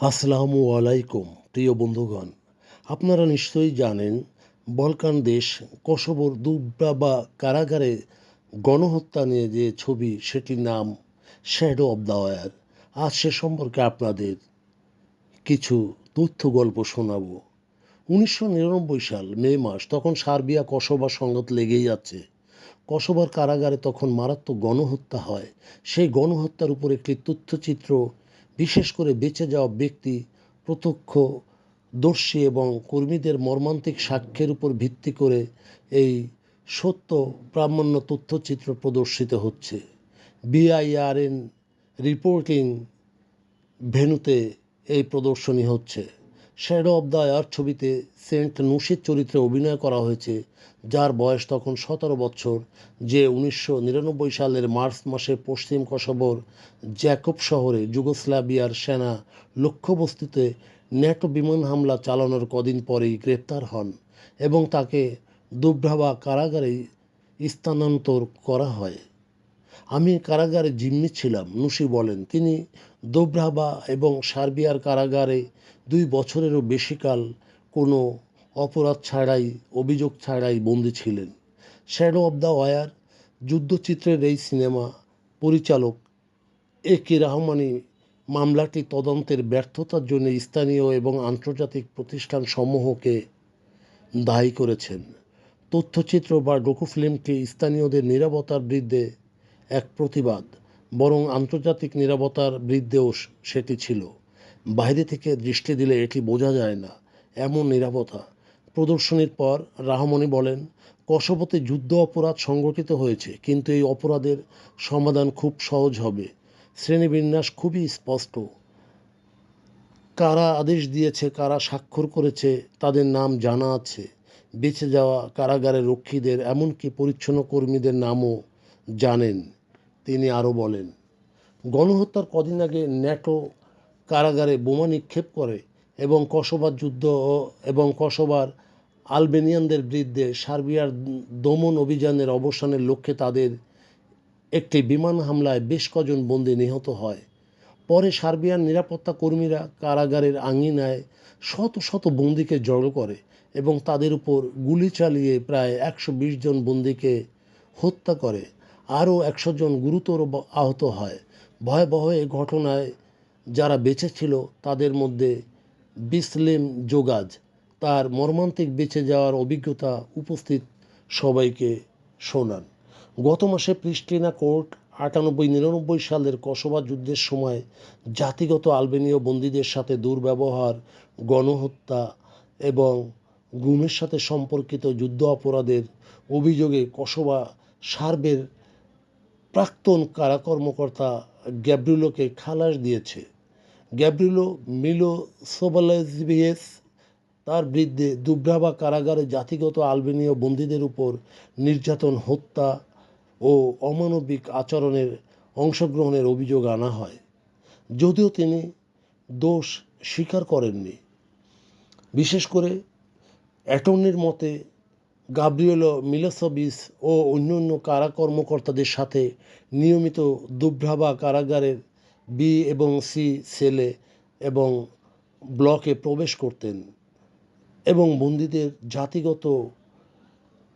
আসসালামু আলাইকুম, প্রিয় বন্ধুগণ। আপনারা নিশ্চয়ই জানেন, বলকান দেশ কসোভোর দুব্রাবা কারাগারে গণহত্যা নিয়ে যে ছবি, সেটির নাম শ্যাডো অব দ্য ওয়ার আজ সে সম্পর্কে আপনাদের কিছু তথ্য গল্প শোনাবো। উনিশশো নিরানব্বই সাল, মে মাস, তখন সার্বিয়া কসোবার সংঘাত লেগেই যাচ্ছে কসোবার কারাগারে তখন মারাত্মক গণহত্যা হয়। সেই গণহত্যার উপর একটি তথ্যচিত্র বিশেষ করে বেঁচে যাওয়া ব্যক্তি, প্রত্যক্ষ দর্শী এবং কর্মীদের মর্মান্তিক সাক্ষ্যের উপর ভিত্তি করে এই সত্য প্রামাণ্য তথ্যচিত্র প্রদর্শিত হচ্ছে। বিআইআরএন রিপোর্টিং ভেন্যুতে এই প্রদর্শনী হচ্ছে। শ্যাডো অব দ্য এয়ার ছবিতে সেন্ট নুসির চরিত্রে অভিনয় করা হয়েছে, যার বয়স তখন সতেরো বছর, যে উনিশশো নিরানব্বই সালের মার্চ মাসে পশ্চিম কসবর জ্যাকব শহরে যুগোস্লাভিয়ার সেনা লক্ষ্যবস্তুতে ন্যাটো বিমান হামলা চালানোর কদিন পরেই গ্রেপ্তার হন এবং তাকে দুব্রাবা কারাগারে স্থানান্তর করা হয়। আমি কারাগারে জিম্মি ছিলাম নুসি বলেন। তিনি দোব্রাবা এবং সার্বিয়ার কারাগারে দুই বছরেরও বেশিকাল কোনো অপরাধ ছাড়াই, অভিযোগ ছাড়াই বন্দী ছিলেন। শ্যাডো অব দ্য ওয়ার যুদ্ধচিত্রের এই সিনেমা পরিচালক এ কে রহমানি মামলাটি তদন্তের ব্যর্থতার জন্য স্থানীয় এবং আন্তর্জাতিক প্রতিষ্ঠান সমূহকে দায়ী করেছেন। তথ্যচিত্র বা ডকুফিল্মটি স্থানীয়দের নিরাপত্তার বিরুদ্ধে এক প্রতিবাদ, বরং আন্তর্জাতিক নিরাপত্তার বিরুদ্ধেও সেটি ছিল। বাইরে থেকে দৃষ্টি দিলে এটি বোঝা যায় না, এমন নিরাপত্তা। প্রদর্শনীর পর রাহমনি বলেন, কসবতে যুদ্ধ অপরাধ সংগঠিত হয়েছে, কিন্তু এই অপরাধের সমাধান খুব সহজ হবে। শ্রেণীবিন্যাস খুবই স্পষ্ট। কারা আদেশ দিয়েছে, কারা স্বাক্ষর করেছে, তাদের নাম জানা আছে। বেঁচে যাওয়া কারাগারের রক্ষীদের, এমনকি পরিচ্ছন্ন কর্মীদের নামও জানেন। তিনি আরও বলেন, গণহত্যার কদিন আগে ন্যাটো কারাগারে বোমা নিক্ষেপ করে এবং কসবার যুদ্ধ এবং কসবার আলবেনিয়ানদের বিরুদ্ধে সার্বিয়ার দমন অভিযানের অবসানের লক্ষ্যে তাদের একটি বিমান হামলায় বেশ কজন বন্দী নিহত হয়। পরে সার্বিয়ার নিরাপত্তা কর্মীরা কারাগারের আঙিনায় শত শত বন্দিকে জড়ো করে এবং তাদের উপর গুলি চালিয়ে প্রায় একশো বিশ জন বন্দিকে হত্যা করে। আরও একশো জন গুরুতর আহত হয়। ভয়াবহ এ ঘটনায় যারা বেঁচে ছিল, তাদের মধ্যে বিসলিম যোগাজ তার মর্মান্তিক বেঁচে যাওয়ার অভিজ্ঞতা উপস্থিত সবাইকে শোনান। গত মাসে প্রিস্টিনা কোর্ট আটানব্বই নিরানব্বই সালের কসবা যুদ্ধের সময় জাতিগত আলবেনীয় বন্দীদের সাথে দুর্ব্যবহার, গণহত্যা এবং গুমের সাথে সম্পর্কিত যুদ্ধ অপরাধের অভিযোগে কসবা সার্বের প্রাক্তন কারা কর্মকর্তা গ্যাব্রিলোকে খালাস দিয়েছে। গ্যাব্রিলো মিলো সোবালাজভিয়েস তার বিরুদ্ধে দুব্রাবা কারাগারে জাতিগত আলবেনীয় বন্দীদের উপর নির্যাতন, হত্যা ও অমানবিক আচরণের অংশগ্রহণের অভিযোগ আনা হয়। যদিও তিনি দোষ স্বীকার করেননি। বিশেষ করে অ্যাটর্নির মতে গাব্রিয়েলো মিলোসবিস ও অন্যান্য কারা কর্মকর্তাদের সাথে নিয়মিত দুব্রাবা কারাগারের বি এবং সি সেলে এবং ব্লকে প্রবেশ করতেন এবং বন্দীদের জাতিগত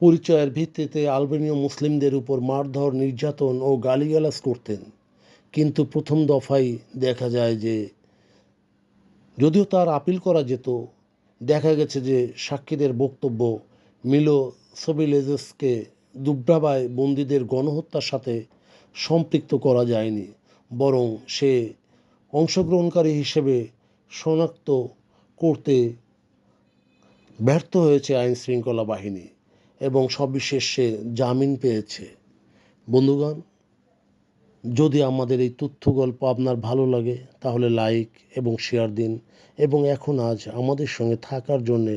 পরিচয়ের ভিত্তিতে আলবেনীয় মুসলিমদের উপর মারধর, নির্যাতন ও গালিগালাজ করতেন। কিন্তু প্রথম দফায় দেখা যায় যে, যদিও তার আপিল করা যেত, দেখা গেছে যে সাক্ষীদের বক্তব্য মিলো সোবিলেজসকে দুব্রাবায় বন্দীদের গণহত্যার সাথে সম্পৃক্ত করা যায়নি, বরং সে অংশগ্রহণকারী হিসেবে শনাক্ত করতে ব্যর্থ হয়েছে আইন শৃঙ্খলা বাহিনী এবং সবিশেষ সে জামিন পেয়েছে। বন্ধুগণ, যদি আমাদের এই তথ্য গল্প আপনার ভালো লাগে, তাহলে লাইক এবং শেয়ার দিন এবং এখন আজ আমাদের সঙ্গে থাকার জন্যে